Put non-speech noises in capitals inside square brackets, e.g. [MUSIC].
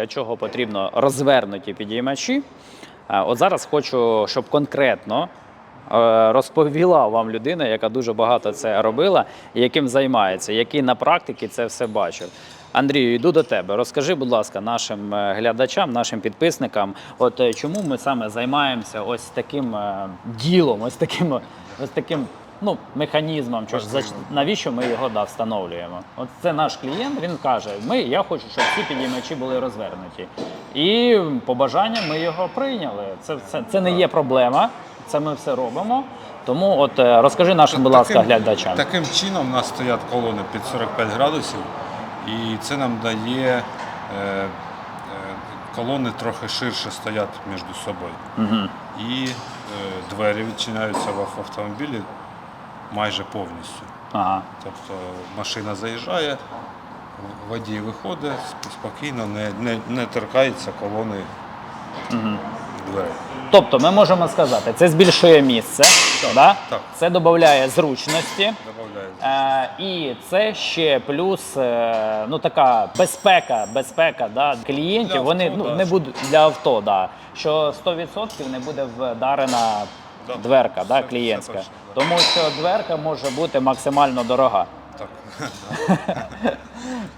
для чого потрібно розвернуті підіймачі. Е, От зараз хочу, щоб конкретно е, розповіла вам людина, яка дуже багато це робила, яким займається, який на практиці це все бачив. Андрію, йду до тебе. Розкажи, будь ласка, нашим е, глядачам, нашим підписникам, от чому ми саме займаємося ось таким ділом, ось таким, ось таким ну, механізмом. Що ж, за- навіщо ми його да, встановлюємо? От це наш клієнт. Він каже: ми, я хочу, щоб всі підіймачі були розвернуті. І по бажанню ми його прийняли. Це, це, це не є проблема. Це ми все робимо. Тому, от е, розкажи нашим, будь ласка, глядачам. Таким чином у нас стоять колони під 45 градусів, і це нам дає е, е, колони трохи ширше стоять між собою. Угу. І е, двері відчиняються в автомобілі майже повністю. Ага. Тобто машина заїжджає, водій виходить спокійно, не, не, не торкається колони дверей. Тобто ми можемо сказати, це збільшує місце, да? так. це додає зручності. Е, і це ще плюс е, ну така безпека, безпека да, клієнтів. Для вони авто, ну, да, не будуть для авто, да, що 100% не буде вдарена Да. Дверка да, клієнтська. Тому що дверка може бути максимально дорога. Так. [LAUGHS]